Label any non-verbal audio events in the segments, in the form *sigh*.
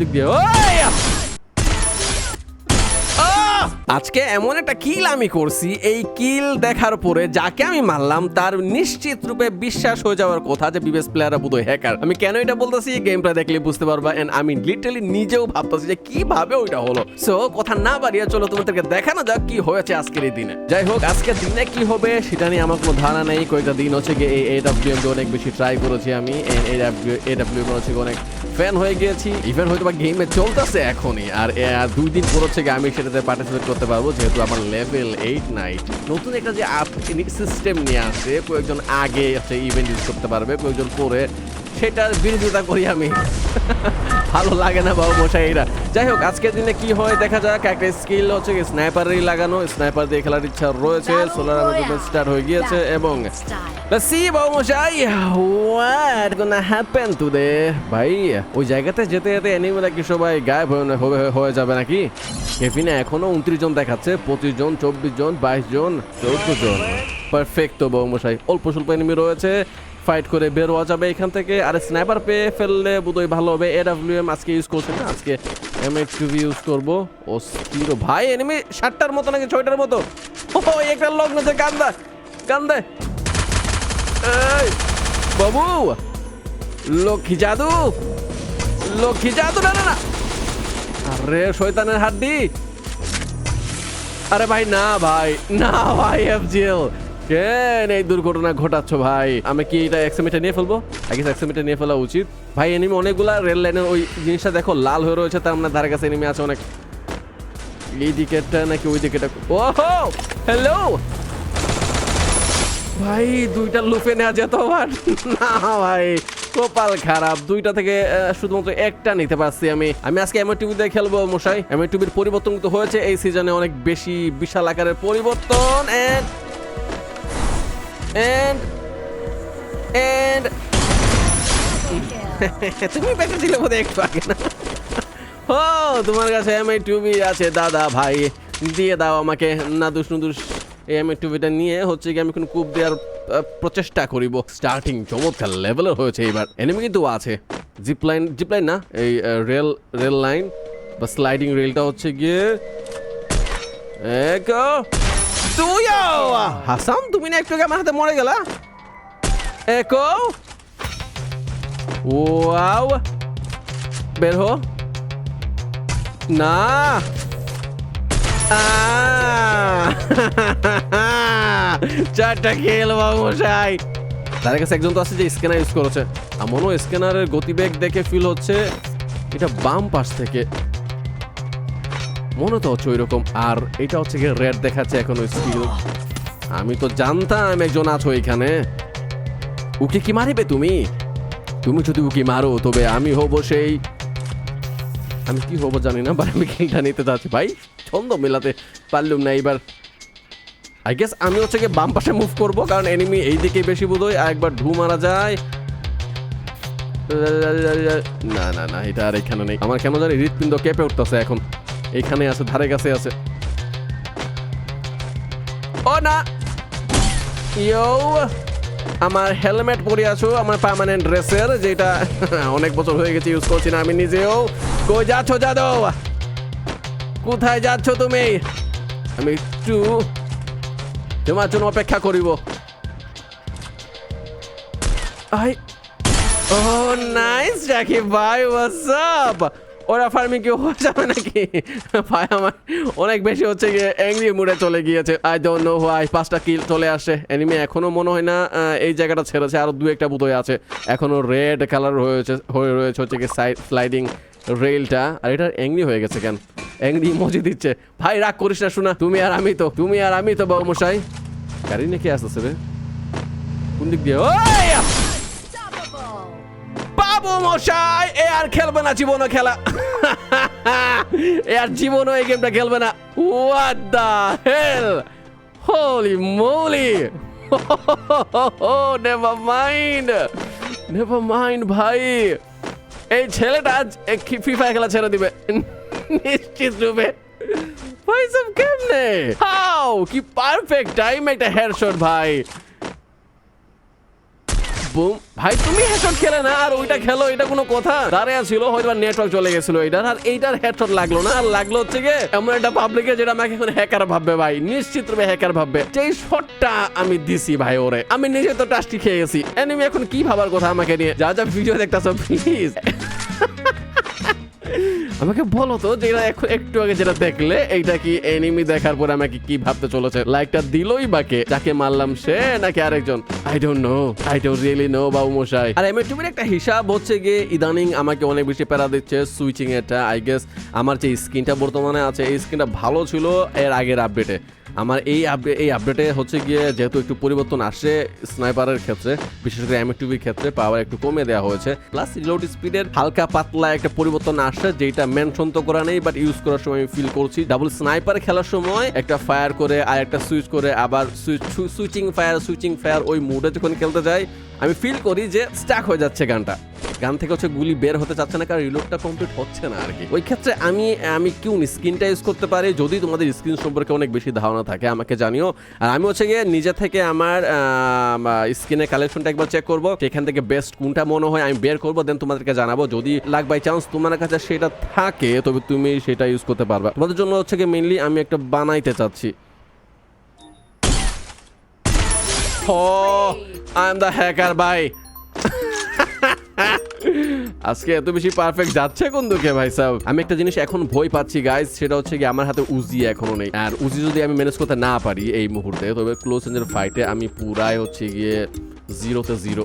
দিক দিয়ে। ওই! আজকে এমন একটা কিল আমি করছি, এই কিল দেখার পরে যাকে আমি মারলাম, তার নিশ্চিত রূপে বিশ্বাস হয়ে যাওয়ার কথা যে বিবেস প্লেয়াররা বোধহয় হ্যাকার আমি কেন এটা বলতেছি? গেমটা দেখলে বুঝতে পারবা। এন্ড আমি লিটারালি নিজেও ভাবতেছি যে কীভাবে ওইটা হলো। সো কথা না বাড়িয়ে চলো, তোমাদেরকে দেখানো যাক কি হয়েছে আজকের এই দিনে। যাই হোক, আজকের দিনে কি হবে সেটা নিয়ে আমার কোনো ধারণা নেই। কয়েকটা দিন হচ্ছে গিয়ে এই এডাব্লিউএম কে অনেক বেশি ট্রাই করেছি আমি। এডাব্লিউএম হচ্ছে গিয়ে অনেক ফ্যান হয়ে গিয়েছি। ইভেন হয়তো বা গেমে চলতেছে এখনই। আর দুই দিন পর হচ্ছে আমি সেটাতে পার্টিসিপেট করতে পারব, যেহেতু আমার লেভেল এইট নাইট নতুন একটা যে আপ সিস্টেম নিয়ে আসে কয়েকজন আগে হচ্ছে ইভেন্ট ইউজ করতে পারবে, কয়েকজন পরে, সেটার বিরোধিতা করি আমি। *laughs* ভালো লাগে না বাবু মশাইরা। যাই হোক আজকের দিনে কি হয় দেখা যাক একটা স্কিল হচ্ছে কি স্নাইপারই লাগানো। স্নাইপার দিয়ে খেলার ইচ্ছা রয়েছে সোলার আমার স্টার্ট হয়ে গিয়েছে এবং see বাবু মশাই what gonna happen today? ভাই ওই জায়গাতে যেতে যেতে এনিমি নাকি সবাই গায়েব হয়ে হয়ে যাবে নাকি? কেফিনে এখনও উনত্রিশ জন দেখাচ্ছে পঁচিশ জন চব্বিশ জন বাইশ জন চৌদ্দ জন। পারফেক্ট তো বাবু মশাই অল্প স্বল্প এনিমি রয়েছে। ফাইট করে বের হওয়া যাবে এখান থেকে। আর স্নাইপার পেয়ে ফেললে বোধহয় ভালো হবে। এডাব্লিউএম আজকে ইউজ করছে না? আজকে এম এইট টুভি ইউজ করব। ও স্কিরো ভাই এনিমি সাতটার মতো নাকি ছয়টার মতো? একটা লোক নেছে কান্দা, কান্দে। বাবু! লক্ষ্মী জাদু! লক্ষ্মী জাদু, না না আরে, শয়তানের হাড্ডি। আরে ভাই, না ভাই না, ভাই এফজিএল কেন এই দুর্ঘটনা ঘটাচ্ছ ভাই? আমি কি এটা এক্সিমিটা নিয়ে ফেলব? আগে এক্সিমিটা নিয়ে ফেলা উচিত। ভাই এনিমি অনেকগুলা রেল লাইনের ওই জিনিসটা দেখো, লাল হয়ে রয়েছে, তার মানে ধারে কাছে এনিমি আছে অনেক। এই দিকেরটা নাকি ওই দিকেটা ওহো! হ্যালো ভাই, দুইটা লুফে নেওয়া যেত আবার। না ভাই, কপাল খারাপ। দুইটা থেকে শুধুমাত্র একটা নিতে পারছি আমি। আমি আজকে এমআই টিভিতে খেলব, মশাই। এমআই টিভির পরিবর্তন তো হয়েছে। এই সিজনে অনেক বেশি বিশাল আকারের পরিবর্তন এন্ড এন্ড এন্ড *laughs* তুমি বেঁচে ছিলে বোধহয় একটু আগে না? ও তোমার কাছে এমআই টিভি আছে দাদা ভাই। দিয়ে দাও আমাকে। না দুষ নুদুস এই এমআই টিভিটা নিয়ে হচ্ছে কি আমি কোনো কূপ দেওয়ার প্রচেষ্টা করিব স্টার্টিং চমৎকার লেভেলের হয়েছে এইবার এনিমি কিন্তু আছে। জিপ লাইন জিপ লাইন না? এই রেল রেল লাইন বা স্লাইডিং রেলটা হচ্ছে গিয়ে এক তুই হাসাম, তুমি না একটু আমার হাতে মরে গেলা? একো? ওয়াও। বের হো। না! চারটা খেল মশাই। তার কাছে একজন তো আছে যে স্ক্যানার ইউজ করেছে। এমনও স্ক্যানারের গতিবেগ দেখে ফিল হচ্ছে এটা বাম পাশ থেকে। মনে তো হচ্ছে ওইরকম, আর এটা হচ্ছে গিয়ে রেড দেখাচ্ছে এখন স্কিল আমি তো জানতাম একজন আছো এখানে। উকে কি মারিবে তুমি? তুমি যদি উকি মারো, তবে আমি হব সেই। আমি কি হব জানি না বাট আমি খেলটা নিতে যাচ্ছি। ভাই, ছন্দ মেলাতে পারলুম না এইবার। আই গেস আমি হচ্ছে গিয়ে বাম পাশে মুভ করব, কারণ এনিমি এই দিকে বেশি বোধ হয় একবার ঢু মারা যায়। না না না, এটা আর এখানে নেই। আমার কেন জানি হৃৎপিণ্ড কেঁপে উঠতেছে এখন। এইখানে আছে, ধারে কাছে আছে। ও না! ইয়ো, আমার হেলমেট পরে আছো, আমার পার্মানেন্ট ড্রেসের যেটা *laughs* অনেক বছর হয়ে গেছে ইউজ করছি না আমি নিজেও। কই যাচ্ছ, যাদব? কোথায় যাচ্ছ তুমি? আমি একটু তোমার জন্য অপেক্ষা করিব। আই, ও নাইস জাকিব ভাই হোয়াটসঅ্যাপ ওরা ফার্মিং কি হয়ে যাবে নাকি? ভাই, আমার অনেক বেশি হচ্ছে গিয়ে অ্যাংরি মুডে চলে গিয়েছে। আই ডোন্ট নো হোয়াই পাঁচটা কিল চলে আসে। এনিমি এখনও মনে হয় না এই জায়গাটা ছেড়েছে, আরও দু একটা বুধই আছে। এখনও রেড কালার হয়েছে হয়ে রয়েছে হচ্ছে কি সাইড স্লাইডিং রেলটা আর এটা অ্যাংরি হয়ে গেছে কেন? অ্যাংরি মজি দিচ্ছে। ভাই, রাগ করিস না, শোনা, তুমি আর আমি তো, তুমি আর আমি তো বাবু মশাই। গাড়ি নাকি আসতেছে রে? কোন দিক দিয়ে? বাবু মশাই, এ আর খেলবে না, জীবনও খেলা। *laughs* এ আর জীবনও এই গেমটা খেলবে না। What the hell holy moly never mind never mind ভাই। এই ছেলেটা আজ ফিফা খেলা ছেড়ে দিবে। *laughs* নিশ্চিত রূপে। ভাই সব কেমনে? হাউ কি পারফেক্ট টাইম একটা হেডশট ভাই। বুম ভাই, তুমি হেডশট খেলে না? আর ওইটা খেলো, এটা কোনো কথা? দাঁড়িয়ে ছিল হয়তো নেটওয়ার্ক চলে গেছিল এটার আর এইটার হেডশট লাগল না। আর লাগল হচ্ছে গিয়ে, এমন একটা পাবলিকে যেটা আমাকে এখন হ্যাকার ভাববে ভাই। নিশ্চিত রূপে হ্যাকার ভাববে। যেই শটটা আমি দিছি ভাই ওরে, আমি নিজে তো টাস্টি খেয়ে গেছি। এনিমি এখন কি ভাবার কথা আমাকে নিয়ে? যা যা ভিডিও দেখতেছো প্লিজ আমাকে বলো তো, যেটা এখন একটু আগে যেটা দেখলে, এইটা কি এনিমি দেখার পর আমাকে কি ভাবতে চলেছে? লাইকটা দিলই বাকে যাকে মারলাম সে নাকি আরেকজন? I don't know I don't really know বাবু মশাই আর এমএ টিভির একটা হিসাব হচ্ছে গিয়ে, ইদানিং আমাকে অনেক বেশি প্যারা দিচ্ছে সুইচিং এটা আই গেস আমার যে স্ক্রিনটা বর্তমানে আছে, এই স্ক্রিনটা ভালো ছিল এর আগের আপডেটে আমার এই আপডেট এই আপডেটে হচ্ছে গিয়ে যেহেতু একটু পরিবর্তন আসে স্নাইপারের ক্ষেত্রে, বিশেষ করে এম টিভির ক্ষেত্রে পাওয়ার একটু কমে দেওয়া হয়েছে। প্লাস রিলোড স্পিডের হালকা পাতলা একটা পরিবর্তন আসে যেটা মেনশন তো করা নেই বাট ইউজ করার সময় আমি ফিল করছি। ডাবল স্নাইপার খেলার সময় একটা ফায়ার করে আর একটা সুইচ করে, আবার সুইচিং ফায়ার সুইচিং ফায়ার ওই মুডে যখন খেলতে যাই আমি ফিল করি যে স্ট্যাক হয়ে যাচ্ছে গানটা। গান থেকে হচ্ছে গুলি বের হতে চাচ্ছে না, কারণ রিলোডটা কমপ্লিট হচ্ছে না আর কি। ওই ক্ষেত্রে আমি আমি কিউ স্ক্রিনটা ইউজ করতে পারি, যদি তোমাদের স্ক্রিন সম্পর্কে অনেক বেশি ধারণা থাকে, আমাকে জানিও। আর আমি হচ্ছে গিয়ে নিজে থেকে আমার স্ক্রিনের কালেকশনটা একবার চেক করব সেখান থেকে বেস্ট কোনটা মনে হয় আমি বের করব দেন তোমাদেরকে জানাব। যদি লাগ বাই চান্স তোমার কাছে সেটা থাকে, তবে তুমি সেটা ইউজ করতে পারবা। তোমাদের জন্য হচ্ছে গিয়ে মেনলি আমি একটা বানাইতে চাচ্ছি। আই the হ্যাকার ভাই আজকে এত বেশি পারফেক্ট যাচ্ছে কোন দুঃখে ভাই সাহেব? আমি একটা জিনিস এখন ভয় পাচ্ছি গাইজ সেটা হচ্ছে কি আমার হাতে উজি এখনও নেই। আর উজি যদি আমি ম্যানেজ করতে না পারি এই মুহূর্তে, তবে ক্লোজ রেঞ্জের ফাইটে আমি পুরাই হচ্ছে গিয়ে জিরোতে জিরো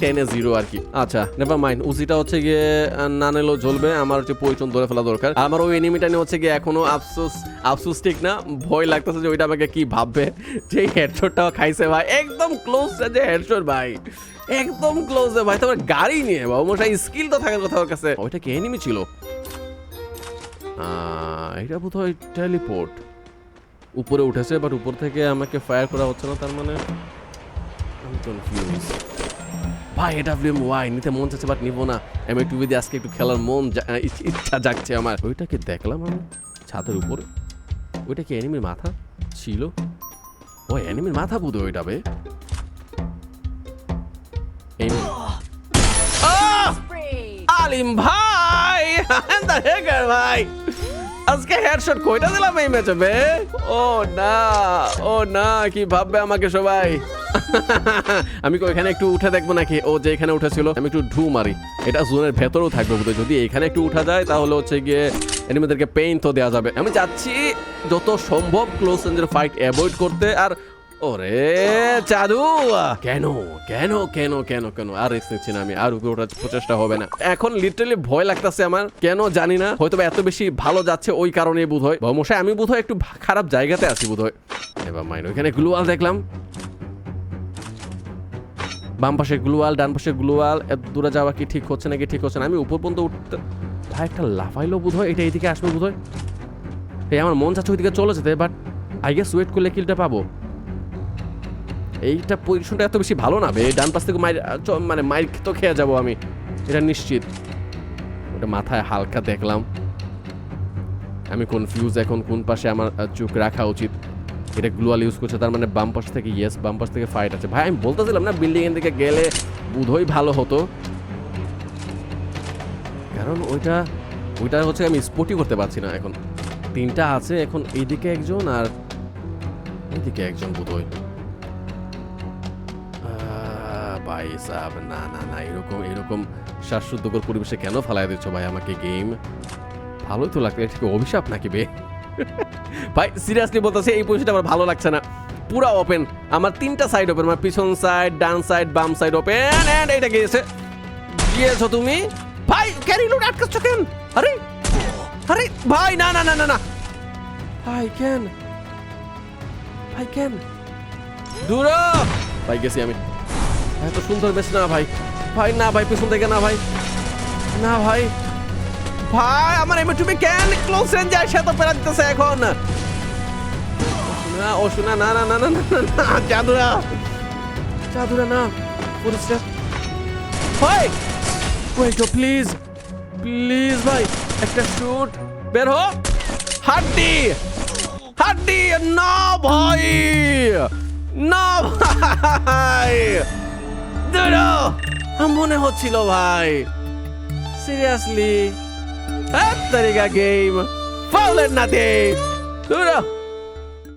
টেনে জিরো আর কি। আচ্ছা। নেভার মাইন্ড উজিটা হচ্ছে গিয়ে না নিলেও জ্বলবে। আমার হচ্ছে পরিচয় ধরে ফেলা দরকার। আমার ওই এনিমিটা নিয়ে হচ্ছে গিয়ে এখনও আফসোস আফসোস ঠিক না ভয় লাগতেছে যে ওইটা আমাকে কি ভাববে। যে হেডশটটাও খাইছে ভাই একদম ক্লোজ যে হেডশট ভাই। একদম ক্লোজে ভাই তোমার গাড়ি নিয়ে বাবু মশাই স্কিল তো থাকার কথা ওর কাছে। ওইটা কি এনিমি ছিল? এটা বোধ হয় টেলিপোর্ট উপরে উঠেছে বাট উপর থেকে আমাকে ফায়ার করা হচ্ছে না তার মানে আমি কনফিউজ ভাই এটা ফিল্ম ওয়াই নিতে মন চাচ্ছে বাট নিবো না। আমি একটু যদি আজকে একটু খেলার মন ইচ্ছা জাগছে আমার। ওইটা কি দেখলাম আমি ছাদের উপরে। ওইটা কি এনিমির মাথা? ছিল। ও এনিমির মাথা বুধ ওইটা বে! আলিম ভাই! *laughs* ভাই। আজকে হেডশট কয়টা দিলাম এই ম্যাচে বে? ও না ও না, কি ভাববে আমাকে সবাই? *laughs* আমি এখানে একটু উঠে দেখব নাকি? ও যে এখানে উঠেছিল, আমি একটু ঢু মারি। এটা জোনের ভেতরেও থাকবে বুঝতে যদি এখানে একটু উঠা যায়, তাহলে হচ্ছে গিয়ে এনিমিদেরকে পেইন তো দেওয়া যাবে। আমি চাচ্ছি, যত সম্ভব ক্লোজ রেঞ্জের ফাইট অ্যাভয়েড করতে। আর ওরে, চাদু! কেন কেন কেন কেন কেন? আর রিস্ক নিচ্ছি না আমি, আর উপরে প্রচেষ্টা হবে না। এখন লিটারালি ভয় লাগতেছে আমার, কেন জানি না। হয়তো এত বেশি ভালো যাচ্ছে ওই কারণে বোধ হয় মশাই আমি বোধ একটু খারাপ জায়গাতে আছি বোধ হয় এবার মাইন ওইখানে গ্লুয়াল দেখলাম। বাম পাশে গ্লুয়াল, ডান পাশে গ্লুয়াল। এত দূরে যাওয়া কি ঠিক হচ্ছে নাকি ঠিক হচ্ছে না? আমি উপর পর্যন্ত উঠতে ভাই, একটা লাফাইলো বোধ হয় এটা এইদিকে আসবে বোধ হয় এই আমার মন চাচ্ছে ওইদিকে চলে যেতে বাট আই গেস ওয়েট করলে কিলটা পাবো। এইটা পজিশনটা এত বেশি ভালো না বে। ডান পাশ থেকে মাইর মানে মাইর তো খেয়ে যাব আমি। এটা নিশ্চিত। ওটা মাথায় হালকা দেখলাম। আমি কনফিউজ এখন কোন পাশে আমার চোখ রাখা উচিত। এটা গ্লুয়াল ইউজ করছে, তার মানে বাম পাশ থেকে ইয়েস বাম পাশ থেকে ফাইট আছে। ভাই, আমি বলতেছিলাম না বিল্ডিং এর দিকে গেলে বোধহয় ভালো হতো। কারণ ওইটা ওইটা হচ্ছে আমি স্পটই করতে পারছি না এখন। তিনটা আছে এখন, এইদিকে একজন আর এইদিকে একজন বোধহয়। ভাই, সাব, না না না, এরকম এরকম শ্বাসরুদ্ধকর পরিবেশে কেন ফালাই দিচ্ছ ভাই আমাকে গেম ভালোই তো লাগছে, এটা অভিশাপ নাকি বে? ভাই সিরিয়াসলি বলতেছে, এই পজিশনটা আমার ভালো লাগছে না। পুরা ওপেন আমার তিনটা সাইড ওপেন আমার পিছন সাইড ডান সাইড বাম সাইড ওপেন এন্ড এইটা গিয়েছে। গিয়েছো তুমি? ভাই ক্যারি লোড আটকাচ্ছ কেন? আরে আরে, ভাই, না না না না না। ভাই, কেন? ভাই, কেন? দূর ভাই, গেছি আমি। এত সুন্দর বেশ না ভাই। ভাই না ভাই পিছন থেকে না ভাই। না ভাই। ভাই আমার এমএ টুবি কেন ক্লোজ রেঞ্জে আসে তো পেরা দিতেছে এখন? না ও শোনা না না না না না জাদুরা। জাদুরা না। পুলিশটা ভাই। ওয়েট প্লিজ প্লিজ ভাই একটা শুট বের হো। হাড্ডি। হাড্ডি না ভাই। না ভাই। ধরো। মনে হচ্ছিল ভাই। সিরিয়াসলি তারিখা গেম ফাউলের নাতে